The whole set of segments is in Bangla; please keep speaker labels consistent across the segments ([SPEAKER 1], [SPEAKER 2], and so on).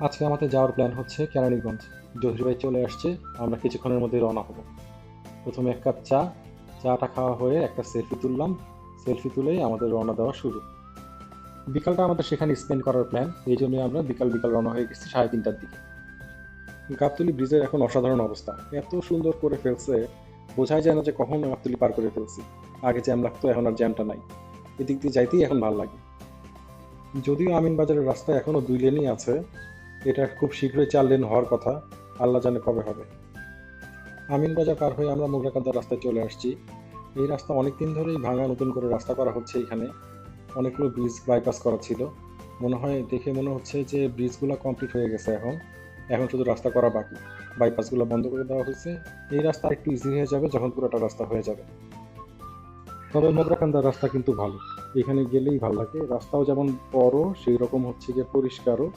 [SPEAKER 1] আজকে আমাদের যাওয়ার প্ল্যান হচ্ছে কেরানীগঞ্জ। ভাই চলে আসছে, আমরা কিছুক্ষণের মধ্যে রওনা হব। প্রথমে এক কাপ চা, চাটা খাওয়া হয়ে একটা সেলফি তুললাম। সেলফি তুলেই আমাদের রওনা দেওয়া শুরু। বিকালটা আমাদের সেখানে স্পেন্ড করার প্ল্যান এই জন্যই আমরা বিকাল বিকাল রওনা হয়ে গেছি সাড়ে তিনটার দিকে। গাবতলি ব্রিজের এখন অসাধারণ অবস্থা। এত সুন্দর করে ফেলছে, বোঝাই যায় না যে কখন গাবতলি পার করে ফেলছি। আগে জ্যাম লাগতো, এখন আর জ্যামটা নাই। এদিক দিয়ে যাইতেই এখন ভালো লাগে। যদিও আমিন বাজারের রাস্তা এখনও দুই লেনই আছে এটা খুব শীঘ্রই চার লেন হওয়ার কথা। আল্লাহ জানে কবে হবে। আমিন বাজার পার হয়ে আমরা মোগরাকান্দার রাস্তায় চলে আসছি। এই রাস্তা অনেক দিন ধরেই ভাঙা নতুন করে রাস্তা করা হচ্ছে এখানে। অনেকগুলো ব্রিজ বাইপাস করা ছিল। মনে হয়, দেখে মনে হচ্ছে যে ব্রিজগুলো কমপ্লিট হয়ে গেছে এখন। এখন শুধু রাস্তা করা বাকি। বাইপাসগুলো বন্ধ করে দেওয়া হয়েছে। এই রাস্তা একটু ইজি হয়ে যাবে যখন পুরোটা রাস্তা হয়ে যাবে। তবে মোগরাকান্দার রাস্তা কিন্তু ভালো। এখানে গেলেই ভালো লাগে। রাস্তাও যেমন বড় সেই রকম হচ্ছে যে পরিষ্কারও।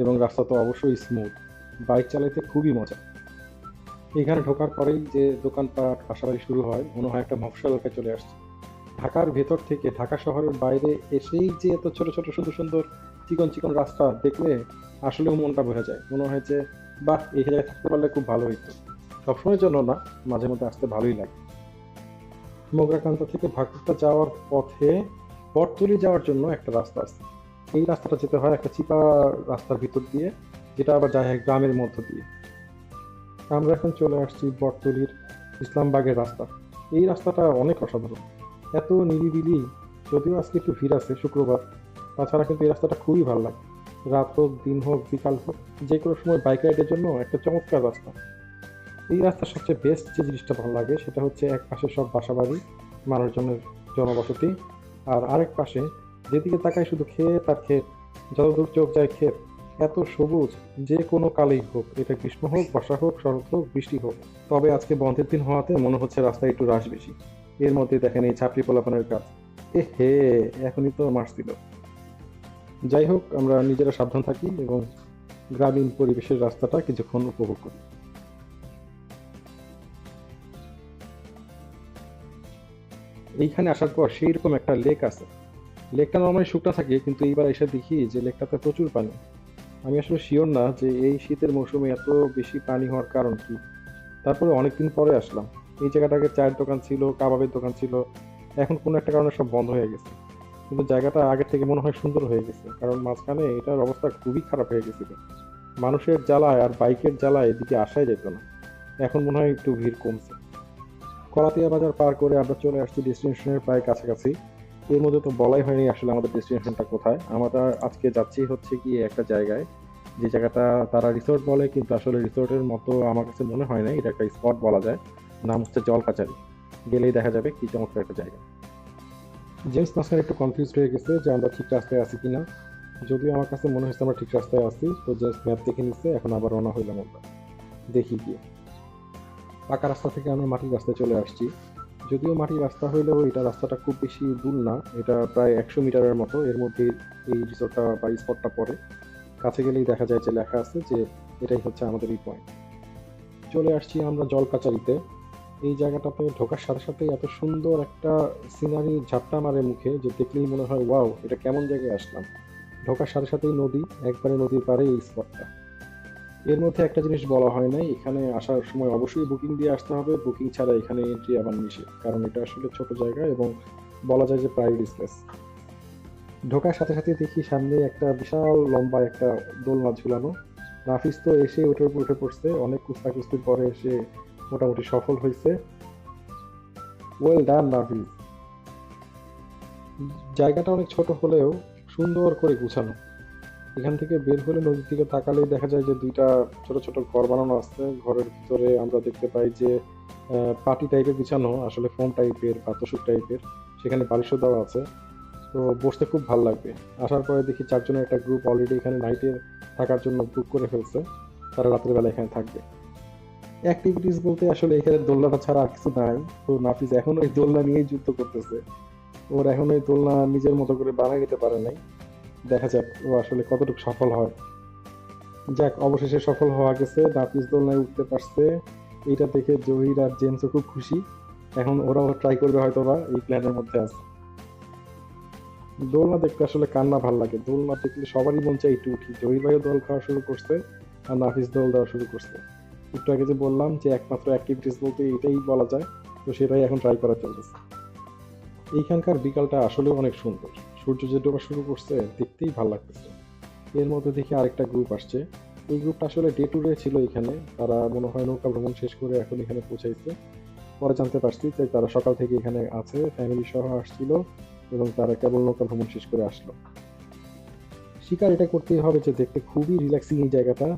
[SPEAKER 1] এবং রাস্তা তো অবশ্যই স্মুথ বাইক চালাতে খুবই মজা। এখানে ঢোকার পরেই যে দোকানপাট পাশাপাশি শুরু হয়, মনে হয় একটা মফসল এলাকায় চলে আসছে। ঢাকার ভেতর থেকে ঢাকা শহরের বাইরে এসেই যে এত ছোট ছোট সুন্দর সুন্দর চিকন চিকন রাস্তা দেখলে আসলেও মনটা বোঝা যায়। মনে হয় যে, বাহ, এই জায়গায় থাকতে পারলে খুব ভালো হইতো। সবসময়ের জন্য না, মাঝে মধ্যে আসতে ভালোই লাগে। মোগরাকান্ত থেকে ভাকুরটা যাওয়ার পথে বটতলি যাওয়ার জন্য একটা রাস্তা আছে। এই রাস্তাটা যেতে হয় একটা চিপা রাস্তার ভিতর দিয়ে, যেটা আবার যায় গ্রামের মধ্য দিয়ে। আমরা এখন চলে আসছি বটতলির ইসলামবাগের রাস্তা। এই রাস্তাটা অনেক অসাধারণ। এত নিরিবিলি, যদিও আজকে একটু ভিড় আছে শুক্রবার। তাছাড়া কিন্তু এই রাস্তাটা খুবই ভালো লাগে। রাত হোক, দিন হোক, বিকাল হোক, যে কোনো সময় বাইক রাইডের জন্য একটা চমৎকার রাস্তা। এই রাস্তার সবচেয়ে বেস্ট যে জিনিসটা ভালো লাগে, সেটা হচ্ছে এক পাশে সব বাসাবাড়ি, মানুষজনের জনবসতি, আর আরেক পাশে যেদিকে তাকায় শুধু ক্ষেত আর ক্ষেত যতদূর চোখ যায় ক্ষেত। এত সবুজ, যে কোনো কালেই হোক, এটা গ্রীষ্ম হোক, বর্ষা হোক, শরৎ হোক, বৃষ্টি হোক। তবে আজকে বন্ধের দিন হওয়াতে মনে হচ্ছে রাস্তায় একটু রাশ বেশি। এর মধ্যে দেখেন এই ছাপড়ি পোলাপানের কাজ। এ হে, এখনই তো মাস দিল। যাই হোক, আমরা নিজেরা সাবধান থাকি এবং গ্রামীণ পরিবেশের রাস্তাটা কিছুক্ষণ উপভোগ করি। এইখানে আসার পর সেইরকম একটা লেক আছে। লেকটা নর্মালি শুকনো থাকে, কিন্তু এইবার এসে দেখি যে লেকটাতে প্রচুর পানি। আমি আসলে শিওর না যে এই শীতের মৌসুমে এত বেশি পানি হওয়ার কারণ কি। তারপরে অনেকদিন পরে আসলাম। এই জায়গাটাকে চায়ের দোকান ছিল, কাবাবের দোকান ছিল। এখন কোনো একটা কারণে সব বন্ধ হয়ে গেছে। কিন্তু জায়গাটা আগের থেকে মনে হয় সুন্দর হয়ে গেছে, কারণ মাঝখানে এটার অবস্থা খুবই খারাপ হয়ে গেছিল। মানুষের জ্বালায় আর বাইকের জ্বালায় এদিকে আসাই যেত না। এখন মনে হয় একটু ভিড় কমছে। কলাতিয়া বাজার পার করে আমরা চলে আসছি ডেস্টিনেশনের প্রায় কাছাকাছি। এর মধ্যে তো বলাই হয়নি আসলে আমাদের ডেস্টিনেশনটা কোথায়। আমরা আজকে যাচ্ছি হচ্ছে কি একটা জায়গায়। যে জায়গাটা তারা রিসোর্ট বলে, কিন্তু আসলে রিসোর্টের মতো আমার কাছে মনে হয় না এটা একটা স্পট বলা যায়। নাম হচ্ছে জল কাচারি গেলেই দেখা যাবে কি চমৎকার একটা জায়গা। জেমস মাসখান একটু কনফিউজ হয়ে গেছে যে আমরা ঠিক রাস্তায় আছি কিনা। যদিও আমার কাছে মনে হচ্ছে আমরা ঠিক রাস্তায় আছি, তো জেমস ম্যাপ দেখে নিচ্ছে, এখন আবার রওনা হইলাম আমরা। দেখি গিয়ে। পাকা রাস্তা থেকে আমরা মাটির রাস্তায় চলে আসছি। যদিও মাটির রাস্তা হইলেও এটা রাস্তাটা খুব বেশি দূর না, এটা প্রায় একশো মিটারের মতো। এর মধ্যে এই রিসোর্টটা বা স্পটটা পড়ে। কাছে গেলেই দেখা যায় যে লেখা আছে যে এটাই হচ্ছে আমাদের এই পয়েন্ট চলে আসছি আমরা জল জলকাচারিতে। এই জায়গাটাতে ঢোকার সাথে সাথে এত সুন্দর একটা সিনারি ঝাপটা মারে মুখে যে দেখলেই মনে হয়, ওয়াও, এটা কেমন জায়গায় আসলাম? ঢোকার সাথে সাথেই নদী, একবারে নদীর পারে এই স্পটটা এর মধ্যে একটা জিনিস বলা হয় নাই, এখানে আসার সময় অবশ্যই বুকিং দিয়ে আসতে হবে। বুকিং ছাড়া এখানে এন্ট্রি আবার নিষেধ কারণ এটা আসলে ছোট জায়গা এবং বলা যায় যে প্রাইভেট স্পেস ঢোকার সাথে সাথে দেখি সামনে একটা বিশাল লম্বা একটা দোলনা ঝুলানো। নাফিস তো এসে ওটার উঠে পড়ছে। অনেক কুস্তা কুস্তির পরে এসে মোটামুটি সফল হয়েছে। Well done Nafis. জায়গাটা অনেক ছোট হলেও সুন্দর করে গুছানো। এখান থেকে বের হলে নদীর দিকে তাকালেই দেখা যায় যে দুইটা ছোট ছোট ঘর বানানো আছে। ঘরের ভিতরে আমরা দেখতে পাই যে পাটি টাইপের বিছানো, আসলে ফোম টাইপের বা টাইপের সেখানে বালিশও দেওয়া আছে। তো বসতে খুব ভালো লাগবে। আসার পরে দেখি চারজনের একটা গ্রুপ অলরেডি এখানে নাইটে থাকার জন্য বুক করে ফেলছে। তারা রাতের বেলা এখানে থাকবে। অ্যাক্টিভিটিস বলতে আসলে এখানে দোলনাটা ছাড়া আর কিছু নাই। তো নাফিস এখন ওই দোলনা নিয়েই যুদ্ধ করতেছে। ওর এখন ওই দোলনা নিজের মতো করে বানাই নিতে পারে নাই। দেখা যাক ও আসলে কতটুকু সফল হয়। যাক, অবশেষে সফল হওয়া গেছে নাফিস দোলনায় উঠতে পারছে। এইটা দেখে জহির আর জেমসও খুব খুশি। এখন ওরাও ট্রাই করবে হয়তো বা এই প্ল্যানের মধ্যে আছে। দোলনা দেখতে আসলে কান্না ভালো লাগে। দোলনা দেখলে সবারই মন চাই একটু উঠি। জহির ভাইও দোল খাওয়া শুরু করছে আর নাফিস দোল দেওয়া শুরু করছে। একটু আগে যে বললাম যে একমাত্র অ্যাক্টিভিটিস বলতে এটাই বলা যায়, তো সেটাই এখন ট্রাই করা চলতেছে। এইখানকার বিকালটা আসলেও অনেক সুন্দর। সূর্য যে ডোবা শুরু করছে, দেখতেই ভালো লাগতেছে। এর মধ্যে দেখি আরেকটা গ্রুপ আসছে। এই গ্রুপটা আসলে ডে ট্যুরে ছিল এখানে। তারা মনে হয় নৌকা ভ্রমণ শেষ করে এখন এখানে পৌঁছাইছে। পরে জানতে পারছি যে তারা সকাল থেকে এখানে আছে ফ্যামিলি সহ আসছিল এবং তারা কেবল নৌকা ভ্রমণ শেষ করে আসলো। শিকার এটা করতেই হবে যে দেখতে খুবই রিল্যাক্সিং এই জায়গাটা।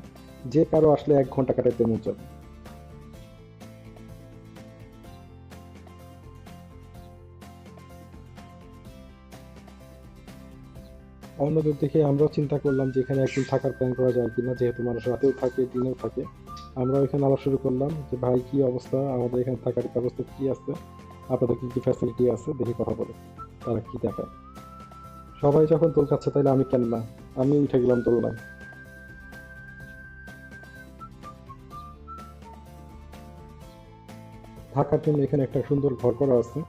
[SPEAKER 1] যে কারও আসলে এক ঘণ্টা কাটাতে মন যাবে অন্যদের দেখে আমরাও চিন্তা করলাম যে এখানে একদিন থাকার প্ল্যান করা যায় কিনা, যেহেতু মানুষ রাতেও থাকে, দিনেও থাকে। আমরা এখানে আবার শুরু করলাম যে, ভাই, কি অবস্থা? আমাদের এখানে থাকার ব্যবস্থা কি আছে? আপনাদের কি কি ফ্যাসিলিটি আছে? দেখে কথা বলে। তারা কি দেখায়? সবাই যখন দোল খাচ্ছে তাহলে আমি কেন না? আমি উঠে গেলাম দোলনায়। থাকার জন্য এখানে একটা সুন্দর ঘর করা আছে।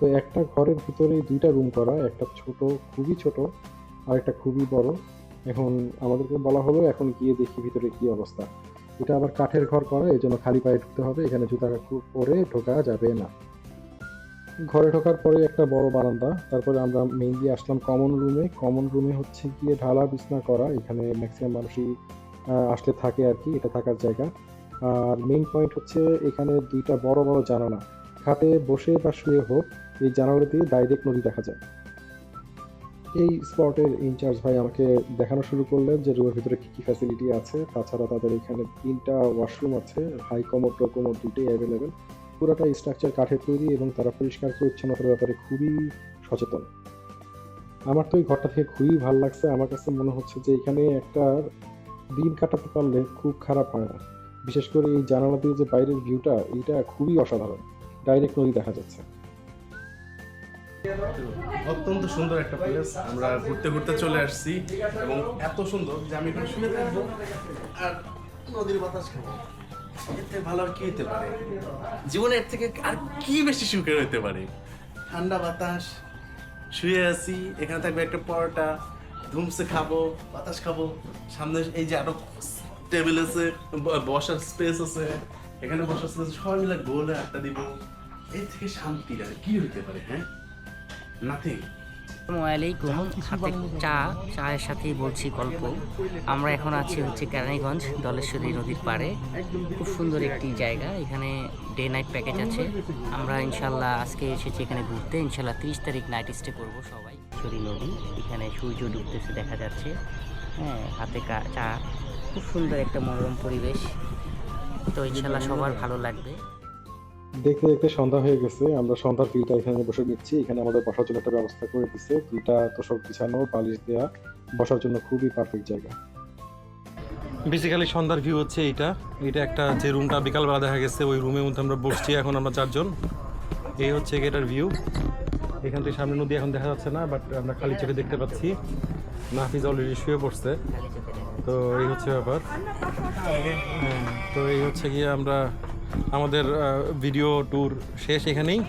[SPEAKER 1] তো একটা ঘরের ভিতরে দুইটা রুম করা, একটা ছোট, খুবই ছোট। আর একটা খুবই বড়। এখন আমাদেরকে বলা হলো, এখন গিয়ে দেখি ভিতরে কি অবস্থা। এটা আবার কাঠের ঘর করা, এই জন্য খালি পায়ে ঢুকতে হবে, এখানে জুতা পরে ঢোকা যাবে না। ঘরে ঢোকার পরে একটা বড় বারান্দা, তারপরে আমরা মেইনলি আসলাম কমন রুমে কমন রুমে হচ্ছে গিয়ে ঢালা বিছনা করা, এখানে ম্যাক্সিমাম মানুষই আসলে থাকে আর কি, এটা থাকার জায়গা। আর মেইন পয়েন্ট হচ্ছে এখানে দুইটা বড় বড় জানালা। খাটে বসে বা শুয়ে হোক, এই জানালা দিয়ে ডাইরেক্ট নদী দেখা যায়। এই স্পটের ইনচার্জ ভাই আমাকে দেখানো শুরু করলেন যে রুমের ভিতরে কি কি ফ্যাসিলিটি আছে। তাছাড়া তাদের এখানে তিনটা ওয়াশরুম আছে হাই কমোড লো কমোড দুটোই অ্যাভেলেবেল পুরোটা স্ট্রাকচার কাঠের তৈরি এবং তারা পরিষ্কার পরিচ্ছন্নতার ব্যাপারে খুবই সচেতন। আমার তো এই ঘরটা থেকে খুবই ভালো লাগছে। আমার কাছে মনে হচ্ছে যে এখানে একটা দিন কাটাতে পারলে খুব খারাপ হয় না। বিশেষ করে এই জানালা দিয়ে যে বাইরের ভিউটা এটা খুবই অসাধারণ। ডাইরেক্ট নদী দেখা যাচ্ছে।
[SPEAKER 2] অত্যন্ত সুন্দর একটা প্লেস আমরা ঘুরতে ঘুরতে চলে আসছি এবং এত সুন্দর যে আমি এখানে শুয়ে থাকব আর নদীর বাতাস খাব। ভালো আর কি হতে পারে? জীবনে এর থেকে আর কি বেশি সুখের হতে পারে? ঠান্ডা বাতাস, শুয়ে আছি, এখানে থাকবে একটা পরোটা, ধুমসে খাব, বাতাস খাব। সামনে এই যে আরও টেবিল আছে বসার স্পেস আছে। এখানে বসার স্পেস সবাই মিলে গোলে আড্ডা দিব। এর থেকে শান্তি আর কি হতে পারে হ্যাঁ? নাথিং
[SPEAKER 3] হাতে চা, চায়ের সাথেই বলছি গল্প। আমরা এখন আছি হচ্ছে কেরানীগঞ্জ, দলেশ্বরী নদীর পাড়ে। খুব সুন্দর একটি জায়গা। এখানে ডে নাইট প্যাকেজ আছে। আমরা ইনশাল্লাহ আজকে এসেছি এখানে ঘুরতে। ইনশাল্লাহ তিরিশ তারিখ নাইট স্টে করব সবাই। সরি নদী, এখানে সূর্য ডুবতেছে দেখা যাচ্ছে। হ্যাঁ হাতে চা। খুব সুন্দর একটা মনোরম পরিবেশ। তো ইনশাল্লাহ সবার ভালো লাগবে।
[SPEAKER 1] দেখতে দেখতে সন্ধ্যা হয়ে গেছে আমরা সন্ধ্যার ফিলটা এখানে বসে নিচ্ছি। এখানে আমাদের বসার জন্য একটা ব্যবস্থা করে দিচ্ছে দুইটা তোষক বিছানো বালিশ দেওয়া বসার জন্য খুবই পারফেক্ট জায়গা।
[SPEAKER 4] বেসিক্যালি সন্ধ্যার ভিউ হচ্ছে এইটা। এটা একটা যে রুমটা বিকালবেলা দেখা গেছে ওই রুমের মধ্যে আমরা বসছি এখন আমরা চারজন। এই হচ্ছে এটার ভিউ এখান থেকে সামনে নদী এখন দেখা যাচ্ছে না বাট আমরা খালি চোখে দেখতে পাচ্ছি। নাফিজ অলরেডি শুয়ে পড়ছে। তো এই হচ্ছে ব্যাপার। হ্যাঁ, তো এই হচ্ছে গিয়ে আমরা আমাদের ভিডিও ট্যুর শেষ এখানেই।